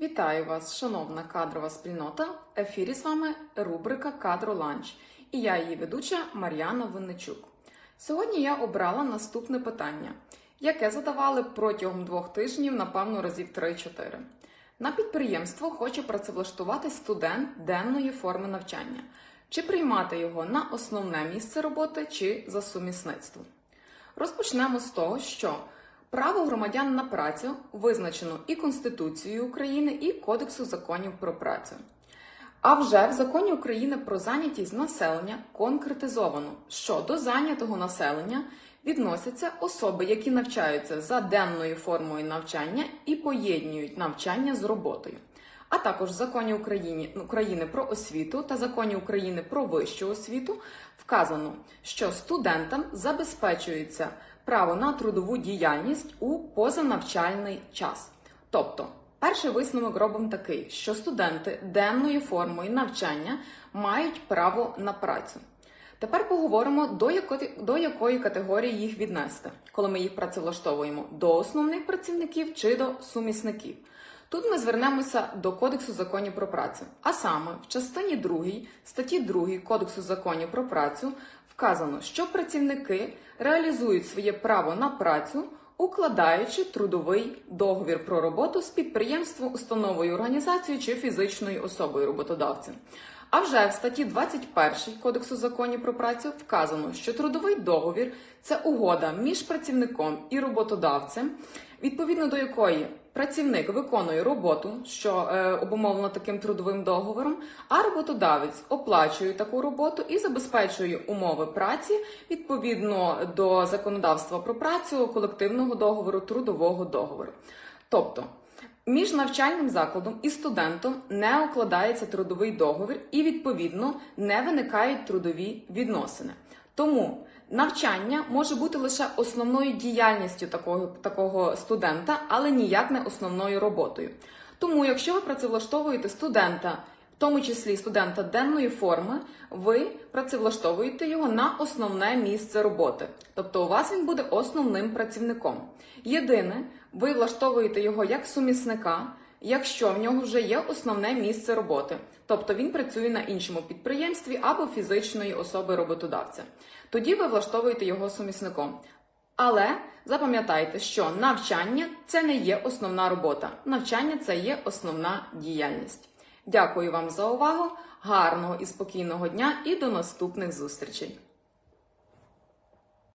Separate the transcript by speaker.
Speaker 1: Вітаю вас, шановна кадрова спільнота. В ефірі з вами рубрика Кадро Ланч і я її ведуча Мар'яна Винничук. Сьогодні я обрала наступне питання, яке задавали протягом двох тижнів, напевно, разів 3-4. На підприємство хоче працевлаштувати студент денної форми навчання, чи приймати його на основне місце роботи, чи за сумісництво. Розпочнемо з того, що право громадян на працю визначено і Конституцією України, і Кодексу законів про працю. А вже в законі України про зайнятість населення конкретизовано, що до зайнятого населення відносяться особи, які навчаються за денною формою навчання і поєднують навчання з роботою. А також в законі України, України про освіту та законі України про вищу освіту вказано, що студентам забезпечується право на трудову діяльність у позанавчальний час. Тобто, перший висновок робимо такий, що студенти денною формою навчання мають право на працю. Тепер поговоримо, до якої, до якої категорії їх віднести, коли ми їх працевлаштовуємо до основних працівників чи до сумісників. Тут ми звернемося до Кодексу законів про працю, а саме в частині 2 статті 2 Кодексу законів про працю вказано, що працівники реалізують своє право на працю, укладаючи трудовий договір про роботу з підприємством, установою, організацією чи фізичною особою роботодавцем. А вже в статті 21 Кодексу законів про працю вказано, що трудовий договір це угода між працівником і роботодавцем, відповідно до якої працівник виконує роботу, що е, обумовлено таким трудовим договором, а роботодавець оплачує таку роботу і забезпечує умови праці відповідно до законодавства про працю, колективного договору, трудового договору. Тобто між навчальним закладом і студентом не укладається трудовий договір і, відповідно, не виникають трудові відносини. Тому навчання може бути лише основною діяльністю такого, такого студента, але ніяк не основною роботою. Тому, якщо ви працевлаштовуєте студента, в тому числі студента денної форми, ви працевлаштовуєте його на основне місце роботи. Тобто у вас він буде основним працівником. Єдине, ви влаштовуєте його як сумісника, якщо в нього вже є основне місце роботи, тобто він працює на іншому підприємстві або фізичної особи роботодавця. Тоді ви влаштовуєте його сумісником. Але запам'ятайте, що навчання це не є основна робота. Навчання це є основна діяльність. Дякую вам за увагу, гарного і спокійного дня і до наступних зустрічей!